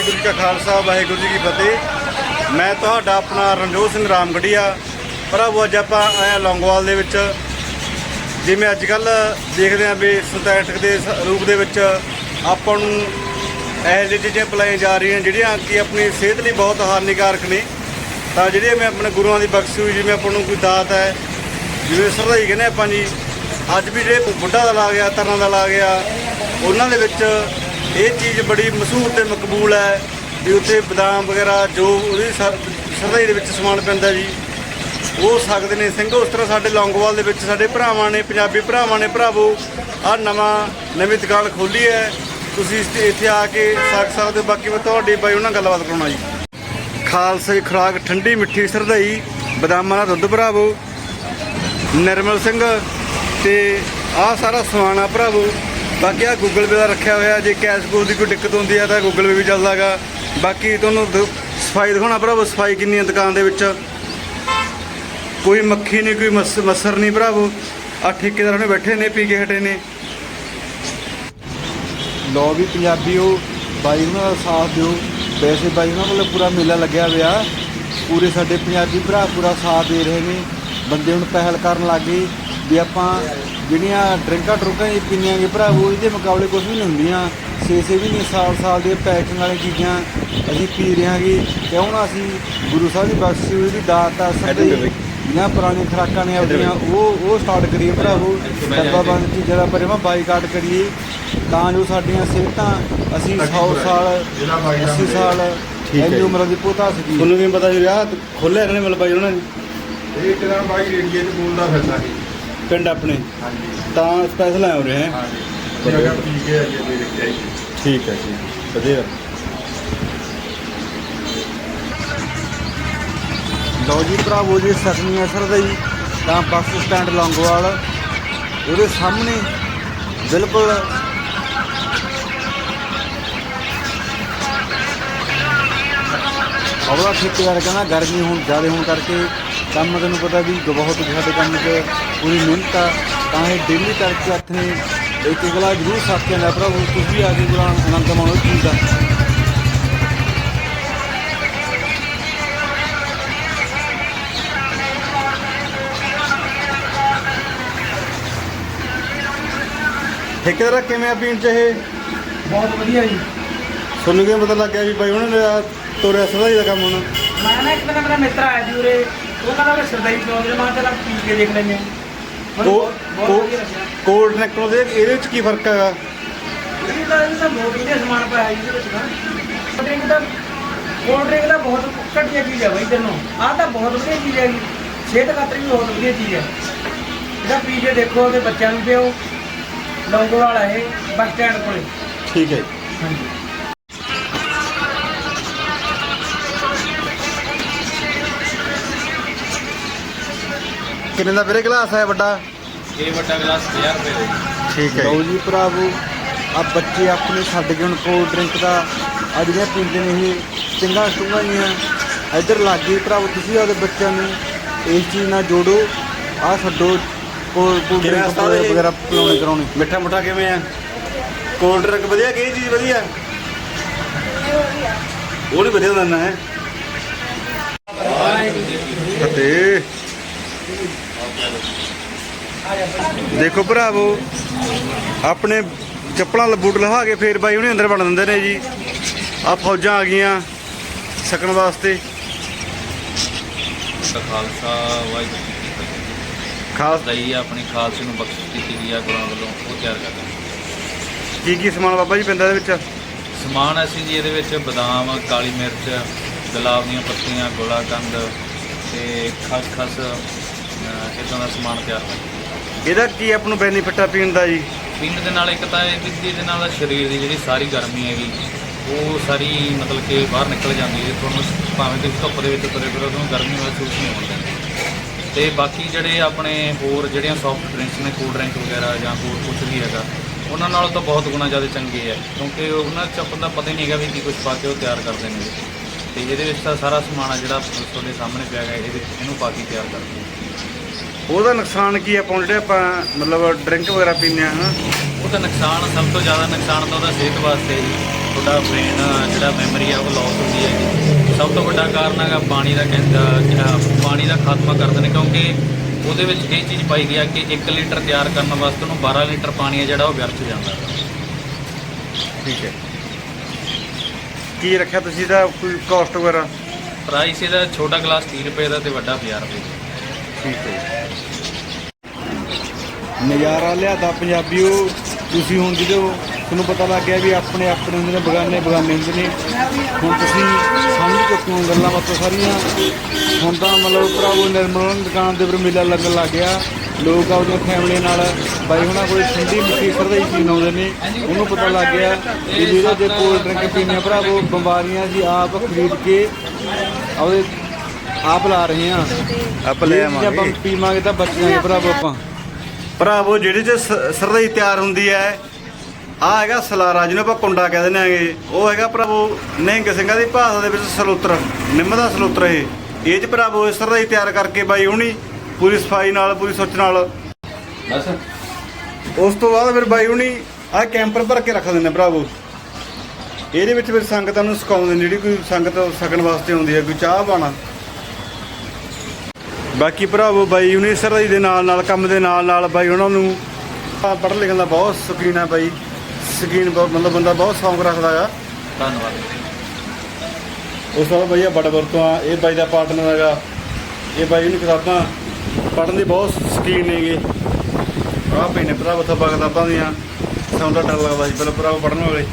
ਵਾਹਿਗੁਰੂ ਜੀ ਕਾ ਖਾਲਸਾ, ਵਾਹਿਗੁਰੂ ਜੀ ਕੀ ਫਤਿਹ। ਮੈਂ ਤੁਹਾਡਾ ਆਪਣਾ ਰਣਜੋਤ ਸਿੰਘ ਰਾਮਗੜੀਆ। ਭਰਾਵੋ ਅੱਜ ਆਪਾਂ ਆਇਆ ਲੌਂਗਵਾਲ ਦੇ ਵਿੱਚ। ਜਿਵੇਂ ਅੱਜ ਕੱਲ ਦੇਖਦੇ ਆਂ ਵੀ ਸਿੰਥੈਟਿਕ ਦੇ ਰੂਪ ਦੇ ਵਿੱਚ ਆਪਾਂ ਨੂੰ ਇਹੋ ਜਿਹੀ ਚੀਜ਼ਾਂ ਪਲਾਈਆਂ ਜਾ ਰਹੀਆਂ ਜਿਹੜੀਆਂ ਕਿ ਆਪਣੀ ਸਿਹਤ ਲਈ ਬਹੁਤ ਹਾਨੀਕਾਰਕ ਨੇ। ਤਾਂ ਜਿਹੜੇ ਮੈਂ ਆਪਣੇ ਗੁਰੂਆਂ ਦੀ ਬਖਸ਼ੀ ਹੋਈ, ਜਿਵੇਂ ਆਪਾਂ ਨੂੰ ਕੋਈ ਦਾਤ ਹੈ, ਜਿਵੇਂ ਸਰਦਾਈ ਕਹਿੰਦੇ ਆਪਾਂ ਜੀ, ਅੱਜ ਵੀ ਜਿਹੜੇ ਬੁੱਢਾ ਦਾ ਲਾ ਗਿਆ ਤਰ੍ਹਾਂ ਦਾ ਲਾ ਗਿਆ ਉਹਨਾਂ ਦੇ ਵਿੱਚ ਇਹ ਚੀਜ਼ ਬੜੀ ਮਸ਼ਹੂਰ ਤੇ ਮਕਬੂਲ ਹੈ ਵੀ ਉੱਥੇ ਬਦਾਮ ਵਗੈਰਾ ਜੋ ਉਹਦੀ ਸਰਦਾਈ ਦੇ ਵਿੱਚ ਸਮਾਨ ਪੈਂਦਾ ਜੀ। ਉਹ ਸਕਦੇ ਨੇ ਸਿੰਘ, ਉਸ ਤਰ੍ਹਾਂ ਸਾਡੇ ਲੌਂਗਵਾਲ ਦੇ ਵਿੱਚ ਸਾਡੇ ਭਰਾਵਾਂ ਨੇ, ਪੰਜਾਬੀ ਭਰਾਵਾਂ ਨੇ, ਭਰਾਵੋ ਆ ਨਵਾਂ, ਨਵੀਂ ਦੁਕਾਨ ਖੋਲੀ ਹੈ। ਤੁਸੀਂ ਇੱਥੇ ਆ ਕੇ ਸਕ ਸਕਦੇ ਹੋ। ਬਾਕੀ ਮੈਂ ਤੁਹਾਡੀ ਬਾਈ ਉਹਨਾਂ ਨਾਲ ਗੱਲਬਾਤ ਕਰਾਉਣਾ ਜੀ। ਖਾਲਸਾ ਦੀ ਖੁਰਾਕ, ਠੰਡੀ ਮਿੱਠੀ ਸਰਦਾਈ ਬਦਾਮਾਂ ਦਾ ਦੁੱਧ ਭਰਾਵੋ, ਨਿਰਮਲ ਸਿੰਘ ਤੇ ਆਹ ਸਾਰਾ ਸਮਾਨ ਆ ਭਰਾਵੋ। ਬਾਕੀ ਆ ਗੂਗਲ ਪੇ ਦਾ ਰੱਖਿਆ ਹੋਇਆ, ਜੇ ਕੈਸ਼ ਕੂਸ ਦੀ ਕੋਈ ਦਿੱਕਤ ਹੁੰਦੀ ਆ ਤਾਂ ਗੂਗਲ ਪੇ ਵੀ ਚੱਲਦਾਗਾ ਬਾਕੀ ਤੁਹਾਨੂੰ ਦ- ਸਫ਼ਾਈ ਦਿਖਾਉਣਾ ਭਰਾਵੋ, ਸਫ਼ਾਈ ਕਿੰਨੀ ਹੈ ਦੁਕਾਨ ਦੇ ਵਿੱਚ। ਕੋਈ ਮੱਖੀ ਨਹੀਂ, ਕੋਈ ਮੱਸ- ਮੱਸਰ ਨਹੀਂ ਭਰਾਵੋ। ਆ ਠੇਕੇਦਾਰ ਨੇ ਬੈਠੇ ਨੇ, ਪੀ ਕੇ ਹਟੇ ਨੇ। ਲੋ ਵੀ ਪੰਜਾਬੀਓ ਬਾਈ ਉਹਨਾਂ ਦਾ ਸਾਥ ਦਿਓ। ਵੈਸੇ ਬਾਈ ਉਹਨਾਂ ਵੱਲੋਂ ਪੂਰਾ ਮੇਲਾ ਲੱਗਿਆ ਹੋਇਆ। ਪੂਰੇ ਸਾਡੇ ਪੰਜਾਬੀ ਭਰਾ ਪੂਰਾ ਸਾਥ ਦੇ ਰਹੇ ਨੇ। ਬੰਦੇ ਹੁਣ ਪਹਿਲ ਕਰਨ ਲੱਗ ਗਏ। ਵੀ ਆਪਾਂ ਜਿਹੜੀਆਂ ਡਰਿੰਕਾਂ ਡਰੁੰਕਾਂ ਇਹ ਪੀਣੀਆਂਗੇ ਭਰਾਵੋ ਇਹਦੇ ਮੁਕਾਬਲੇ ਕੁਝ ਵੀ ਨਹੀਂ ਹੁੰਦੀਆਂ। ਛੇ ਛੇ ਮਹੀਨੇ ਸਾਲ ਸਾਲ ਦੇ ਪੈਕਿੰਗ ਵਾਲੀ ਚੀਜ਼ਾਂ ਅਸੀਂ ਪੀ ਰਹੇ ਹਾਂਗੇ। ਕਿਉਂ ਨਾ ਅਸੀਂ ਗੁਰੂ ਸਾਹਿਬ ਦੀ ਬਖਸ਼ੀ ਹੋਈ ਦੀ ਦਾਤ ਆ ਸਭ ਜਿਹੜੀਆਂ ਪੁਰਾਣੀਆਂ ਖੁਰਾਕਾਂ ਨੇ ਆਪਣੀਆਂ ਉਹ ਉਹ ਸਟਾਰਟ ਕਰੀਏ ਭਰਾਵੋ ਡੱਬਾਬੰਦ ਚੀਜ਼ਾਂ ਦਾ ਪਰਮਾ ਬਾਈਕਾਟ ਕਰੀਏ। ਤਾਂ ਜੋ ਸਾਡੀਆਂ ਸਿਹਤਾਂ ਅਸੀਂ 100 ਸਾਲ 80 ਸਾਲ ਠੀਕ ਹੈ ਇੰਨੀ ਜੀ। ਉਮਰ ਦੀ ਪਹੁੰਚਾ ਸਕੀਏ ਤੁਹਾਨੂੰ ਵੀ ਪਤਾ ਜੀ ਆ ਖੋਲਿਆ ਇਹਨਾਂ ਨੇ ਮਤਲਬ ਬਾਈ ਉਹਨਾਂ ਨੇ ਇਹ ਕਿਦਾਂ ਬਾਈ ਏਰੀਏ 'ਚ ਬੋਲਦਾ ਫਿਰਦਾ ਸੀ। ਪਿੰਡ ਆਪਣੇ। ਹਾਂਜੀ ਤਾਂ ਸਪੈਸ਼ਲ ਆਏ ਹੋ ਰਹੇ ਹੈ? ਹਾਂਜੀ। ਜਗ੍ਹਾ ਪੀ ਕੇ ਆਈਏ ਦੇ ਵਿੱਚ ਆਈ ਠੀਕ ਹੈ ਜੀ ਵਧੀਆ। ਲਓ ਜੀ ਭਰਾਵੋ ਜੀ ਸਖਣੀ ਅਸਰ ਦਾ ਜੀ। ਤਾਂ ਬੱਸ ਸਟੈਂਡ ਲੌਂਗੋਵਾਲ। ਉਹਦੇ ਸਾਹਮਣੇ ਬਿਲਕੁਲ ਅਵਲਾ ਠੇਕੇਦਾਰ ਕਹਿੰਦਾ ਗਰਮੀ ਹੁਣ ਜ਼ਿਆਦਾ ਹੋਣ ਕਰਕੇ ਕੰਮ ਤੈਨੂੰ ਪਤਾ ਵੀ ਬਹੁਤ ਸਾਡੇ ਕੰਮ 'ਚ ਪੂਰੀ ਮਿਹਨਤ ਆ ਤਾਂ ਇਹ ਡੇਲੀ ਕਰਕੇ ਹੱਥ ਨੇ ਇੱਕ ਗਲਾ ਜ਼ਰੂਰ ਸਾਥ ਕੇ ਆਉਂਦਾ ਭਰਾਵੋ ਤੁਸੀਂ ਆ ਕੇ ਗੁਰਾਂ ਆਨੰਦ ਮਾਣੋ ਚੀਜ਼ ਦਾ। ਠੇਕੇਦਾਰ ਕਿਵੇਂ ਆ ਪੀਣ ਚ ਇਹ? ਬਹੁਤ ਵਧੀਆ ਜੀ। ਤੁਹਾਨੂੰ ਕਿਵੇਂ ਪਤਾ ਲੱਗ ਗਿਆ ਵੀ ਬਾਈ ਉਹਨਾਂ ਨੇ ਤੋਰਿਆ ਸਰਦਾਈ ਦਾ ਕੰਮ ਹੁਣ। ਮੈਂ ਨਾ ਇੱਕ ਦਿਨ ਮੇਰਾ ਮਿੱਤਰ ਆਇਆ ਸੀ ਉਰੇ ਉਹ ਕਹਿੰਦਾ ਮੈਂ ਸਰਦਾਈ ਪਿਓ ਦੇ ਮਾਂ ਚਲਾ ਪੀ ਕੇ ਦੇਖ ਲੈਂਦੇ ਹਾਂ ਕੋ ਲੱਗਿਆ। ਕੋਲਡ ਡਰਿੰਕ ਨੂੰ ਦੇ ਇਹਦੇ ਵਿੱਚ ਕੀ ਫ਼ਰਕ ਹੈਗਾ? ਇਹ ਤਾਂ ਇਹ ਤਾਂ ਬਹੁਤ ਵਧੀਆ ਸਮਾਨ ਪਾਇਆ ਜੀ ਇਹਦੇ ਵਿੱਚ ਤਾਂ ਕੋਲਡ ਡਰਿੰਕ ਦਾ ਕੋਲਡ ਡਰਿੰਕ ਦਾ ਬਹੁਤ ਘਟੀਆ ਚੀਜ਼ ਹੈ ਬਾਈ ਤੈਨੂੰ। ਆਹ ਤਾਂ ਬਹੁਤ ਵਧੀਆ ਚੀਜ਼ ਹੈ ਜੀ ਸਿਹਤ ਖਾਤਰ ਵੀ ਬਹੁਤ ਵਧੀਆ ਚੀਜ਼ ਹੈ ਇਹਦਾ ਪੀ ਕੇ ਦੇਖੋ ਤੇ ਬੱਚਿਆਂ ਨੂੰ ਪਿਓ ਲੌਂਗੋਵਾਲ ਹੈ ਇਹ ਬੱਸ ਸਟੈਂਡ ਕੋਲੇ। ਠੀਕ ਹੈ ਹਾਂਜੀ। ਕਿੰਨੇ ਦਾ ਵੀਰੇ ਗਲਾਸ ਹੈ ਵੱਡਾ? ਇਹ ਵੱਡਾ ਗਲਾਸ 1000 ਰੁਪਏ ਦਾ ਜੀ। ਠੀਕ ਹੈ ਲਓ ਜੀ ਭਰਾਵੋ ਆ ਬੱਚੇ ਆਪਣੇ ਛੱਡ ਕੇ ਹੁਣ ਕੋਲਡ ਡਰਿੰਕ ਦਾ ਆ ਜਿਹੜੀਆਂ ਪੀਂਦੇ ਨੇ ਇਹ ਚੰਗਾ ਸਟੂੰਗਾ ਨਹੀਂ ਆ ਇੱਧਰ ਲੱਗ ਗਈ ਭਰਾਵੋ ਤੁਸੀਂ ਆਪਦੇ ਬੱਚਿਆਂ ਨੂੰ ਇਸ ਚੀਜ਼ ਨਾਲ ਜੋੜੋ। ਆ ਛੱਡੋ ਕੋਲਡ ਕਿਵੇਂ ਡਰਿੰਕ ਉਸਤਾਦ ਜੀ? ਵਗੈਰਾ ਪਿਲਾਉਣੇ ਕਰਾਉਣੇ। ਮਿੱਠਾ ਮੁੱਠਾ ਕਿਵੇਂ ਆ? ਕੋਲਡ ਡਰਿੰਕ ਵਧੀਆ ਕਿ ਇਹ ਚੀਜ਼ ਵਧੀਆ? ਉਹ ਨਹੀਂ ਵਧੀਆ ਦਿੰਦਾ ਹੈ। ਫਤਿਹ। ਦੇਖੋ ਭਰਾਵੋ ਆਪਣੇ ਚੱਪਲਾਂ ਬੂਟ ਲਹਾ ਕੇ ਫੇਰ ਬਾਈ ਉਹਨੇ ਅੰਦਰ ਵੜ ਦਿੰਦੇ ਨੇ ਜੀ। ਆ ਫੌਜਾਂ ਆ ਗਈਆਂ ਸਕਣ ਵਾਸਤੇ। ਦਾ ਖਾਲਸਾ ਵਾਹਿਗੁਰੂ ਜੀ ਕੀ ਫਤਿਹ। ਖਾਸ ਦਈ ਆਪਣੀ ਖਾਲਸੇ ਨੂੰ ਬਖਸ਼ਿਸ਼ ਦਿੱਤੀ ਗਈ ਆ ਗੁਰਾਂ ਵੱਲੋਂ ਉਹ ਤਿਆਰ ਕਰਦੇ। ਕੀ ਕੀ ਸਮਾਨ ਬਾਬਾ ਜੀ ਪੈਂਦਾ ਇਹਦੇ ਵਿੱਚ? ਸਮਾਨ ਅਸੀਂ ਜੀ ਇਹਦੇ ਵਿੱਚ ਬਦਾਮ ਕਾਲੀ ਮਿਰਚ ਗੁਲਾਬ ਦੀਆਂ ਪੱਤੀਆਂ ਗੋਲਾ ਕੰਦ ਤੇ ਖਸਖਸ ਇਦਾਂ ਦਾ ਸਮਾਨ ਤਿਆਰ ਕਰਦੇ ਇਹਦਾ ਕੀ ਆਪ ਨੂੰ ਬੈਨੀਫਿਟ ਆ ਪੀਣ ਦਾ ਜੀ? ਪੀਣ ਦੇ ਨਾਲ ਇੱਕ ਤਾਂ ਇਹ ਵੀ ਇਹਦੇ ਨਾਲ ਸਰੀਰ ਦੀ ਜਿਹੜੀ ਸਾਰੀ ਗਰਮੀ ਹੈਗੀ ਉਹ ਸਾਰੀ ਮਤਲਬ ਕਿ ਬਾਹਰ ਨਿਕਲ ਜਾਂਦੀ ਹੈ ਤੁਹਾਨੂੰ ਭਾਵੇਂ ਤੁਸੀਂ ਧੁੱਪ ਦੇ ਵਿੱਚ ਤੁਰੇ ਫਿਰੋ ਤੁਹਾਨੂੰ ਗਰਮੀ ਮਹਿਸੂਸ ਨਹੀਂ ਹੋਣ ਦਿੰਦੀ। ਤੇ ਬਾਕੀ ਜਿਹੜੇ ਆਪਣੇ ਹੋਰ ਜਿਹੜੀਆਂ ਸੌਫਟ ਡਰਿੰਕਸ ਨੇ ਕੋਲਡ ਡਰਿੰਕ ਵਗੈਰਾ ਜਾਂ ਹੋਰ ਕੁਝ ਵੀ ਹੈਗਾ ਉਹਨਾਂ ਨਾਲੋਂ ਤਾਂ ਬਹੁਤ ਗੁਣਾ ਜ਼ਿਆਦਾ ਚੰਗੇ ਹੈ ਕਿਉਂਕਿ ਉਹਨਾਂ 'ਚ ਆਪਾਂ ਦਾ ਪਤਾ ਹੀ ਨਹੀਂ ਹੈਗਾ ਵੀ ਕੀ ਕੁਝ ਪਾ ਕੇ ਉਹ ਤਿਆਰ ਕਰਦੇ ਨੇ। ਤੇ ਇਹਦੇ ਵਿੱਚ ਤਾਂ ਸਾਰਾ ਸਮਾਨ ਆ ਜਿਹੜਾ ਤੁਹਾਡੇ ਸਾਹਮਣੇ ਪਿਆ ਹੈਗਾ ਇਹਦੇ ਇਹਨੂੰ ਪਾ ਕੇ ਤਿਆਰ ਕਰਦੇ ਨੇ। ਉਹਦਾ ਨੁਕਸਾਨ ਕੀ ਆ? ਆਪਾਂ ਜਿਹੜੇ ਆਪਾਂ ਮਤਲਬ ਡਰਿੰਕ ਵਗੈਰਾ ਪੀਂਦੇ ਆ ਹਨਾ? ਉਹ ਤਾਂ ਨੁਕਸਾਨ ਸਭ ਤੋਂ ਜ਼ਿਆਦਾ ਨੁਕਸਾਨ ਤਾਂ ਉਹਦਾ ਸਿਹਤ ਵਾਸਤੇ ਜੀ। ਤੁਹਾਡਾ ਬ੍ਰੇਨ ਜਿਹੜਾ ਮੈਮਰੀ ਆ ਉਹ ਲਾਸ ਹੁੰਦੀ ਹੈ ਸਭ ਤੋਂ ਵੱਡਾ ਕਾਰਨ ਹੈਗਾ ਪਾਣੀ ਦਾ ਕਹਿੰਦਾ ਪਾਣੀ ਦਾ ਖਾਤਮਾ ਕਰਦੇ ਨੇ ਕਿਉਂਕਿ ਉਹਦੇ ਵਿੱਚ ਇਹ ਚੀਜ਼ ਪਾਈ ਗਈ ਆ ਕਿ 1 ਲੀਟਰ ਤਿਆਰ ਕਰਨ ਵਾਸਤੇ ਉਹਨੂੰ 12 ਲੀਟਰ ਪਾਣੀ ਹੈ ਜਿਹੜਾ ਉਹ ਵਿਅਰਥ ਜਾਂਦਾ। ਠੀਕ ਹੈ। ਕੀ ਰੱਖਿਆ ਤੁਸੀਂ ਦਾ ਕੋਈ ਕਾਸਟ ਵਗੈਰਾ? ਪ੍ਰਾਈਸ ਇਹਦਾ ਛੋਟਾ ਗਲਾਸ 30 ਰੁਪਏ ਦਾ ਤੇ ਵੱਡਾ 50 ਰੁਪਏ ਦਾ ਠੀਕ ਹੈ ਨਜ਼ਾਰਾ ਲਿਆਦਾ ਪੰਜਾਬੀਓ, ਤੁਸੀਂ ਹੁਣ ਜਦੋਂ ਤੁਹਾਨੂੰ ਪਤਾ ਲੱਗ ਗਿਆ ਵੀ ਆਪਣੇ ਆਪਣੇ ਹੁੰਦੇ ਨੇ, ਬਗਾਨੇ ਬਗਾਨੇ ਹੁੰਦੇ ਨੇ, ਹੁਣ ਤੁਸੀਂ ਸਮਝ ਚੁੱਕੇ ਹੋ ਗੱਲਾਂ ਬਾਤਾਂ ਸਾਰੀਆਂ, ਹੁਣ ਤਾਂ ਮਤਲਬ ਭਰਾਵੋ ਨਿਰਮਲ ਦੁਕਾਨ ਦੇ ਉੱਪਰ ਮੇਲਾ ਲੱਗਣ ਲੱਗ ਗਿਆ। ਲੋਕ ਆਪਦੀਆਂ ਫੈਮਲੀ ਨਾਲ, ਬਾਈ ਹੁਣਾਂ ਕੋਲ ਠੰਡੀ ਮਿੱਠੀ ਸਰਦਾਈ ਪੀਣ ਆਉਂਦੇ ਨੇ। ਉਹਨੂੰ ਪਤਾ ਲੱਗ ਗਿਆ ਕਿ ਜਿਹੜੇ ਦੇ ਕੋਲਡ ਡਰਿੰਕ ਪੀਣੇ ਭਰਾਵੋ, ਬਿਮਾਰੀਆਂ ਜੀ ਆਪ ਖਰੀਦ ਕੇ ਉਹਦੇ ਆਪ ਲਾ ਰਹੇ ਆ ਆਪ ਲੈ ਜੇ ਆਪਾਂ ਆਵਾਂਗੇ। ਪੀਵਾਂਗੇ ਤਾਂ ਬਚਾਂਗੇ ਭਰਾਵੋ ਆਪਾਂ। ਭਰਾਵੋ ਜਿਹੜੀ ਚ ਸ- ਸਰਦਈ ਤਿਆਰ ਹੁੰਦੀ ਹੈ ਆ ਹੈਗਾ ਸਲਾਰਾ ਜਿਹਨੂੰ ਆਪਾਂ ਕੁੰਡਾ ਕਹਿ ਦਿੰਦੇ ਆਂਗੇ ਉਹ ਹੈਗਾ ਭਰਾਵੋ ਨਿਹੰਗ ਸਿੰਘਾਂ ਦੀ ਭਾਸ਼ਾ ਦੇ ਵਿੱਚ ਸਲੋਤਰ ਨਿੰਮ ਦਾ ਸਲੋਤਰ ਇਹ। ਇਹ ਚ ਭਰਾਵੋ ਇਹ ਸਰਦਈ ਤਿਆਰ ਕਰਕੇ ਬਾਈ ਹੁਣੀ ਪੂਰੀ ਸਫ਼ਾਈ ਨਾਲ ਪੂਰੀ ਸੁੱਚ ਨਾਲ। ਬਸ। ਉਸ ਤੋਂ ਬਾਅਦ ਫਿਰ ਬਾਈ ਹੁਣੀ ਆ ਕੈਂਪਰ ਭਰ ਕੇ ਰੱਖ ਦਿੰਦੇ ਭਰਾਵੋ। ਇਹਦੇ ਵਿੱਚ ਫਿਰ ਸੰਗਤਾਂ ਨੂੰ ਸਿਖਾਉਂਦੇ ਨੇ ਜਿਹੜੀ ਕੋਈ ਸੰਗਤ ਸਕਣ ਵਾਸਤੇ ਆਉਂਦੀ ਹੈ ਕੋਈ ਚਾਹ ਪਾਣਾ ਬਾਕੀ ਭਰਾਵੋ ਬਾਈ ਸਰਦਾਈ ਦੇ ਨਾਲ ਨਾਲ ਕੰਮ ਦੇ ਨਾਲ ਨਾਲ ਬਾਈ ਉਹਨਾਂ ਨੂੰ ਪੜ੍ਹ ਲਿਖਣ ਦਾ ਬਹੁਤ ਸ਼ੌਕੀਨ ਹੈ ਬਾਈ। ਸ਼ੌਕੀਨ ਬਹੁਤ ਮਤਲਬ ਬੰਦਾ ਬਹੁਤ ਸ਼ੌਂਕ ਰੱਖਦਾ ਆ। ਧੰਨਵਾਦ। ਉਸ ਤੋਂ ਬਾਅਦ ਬਾਈ ਆ ਬੜਬਰ ਤੋਂ ਆ ਇਹ ਬਾਈ ਦਾ ਪਾਰਟਨਰ ਹੈਗਾ। ਇਹ ਬਾਈ ਨੂੰ ਕਿਤਾਬਾਂ ਪੜ੍ਹਨ ਦੀ ਬਹੁਤ ਸ਼ੌਕੀਨ ਨੇਗੇ। ਆਹ ਨੇ ਭਰਾਵੋ ਥੱਬਾ ਕਿਤਾਬਾਂ ਦੀਆਂ। ਸਾਨੂੰ ਤਾਂ ਡਰ ਲੱਗਦਾ ਸੀ ਪਹਿਲਾਂ ਭਰਾਵੋ ਪੜ੍ਹਨ ਵਾਲੇ।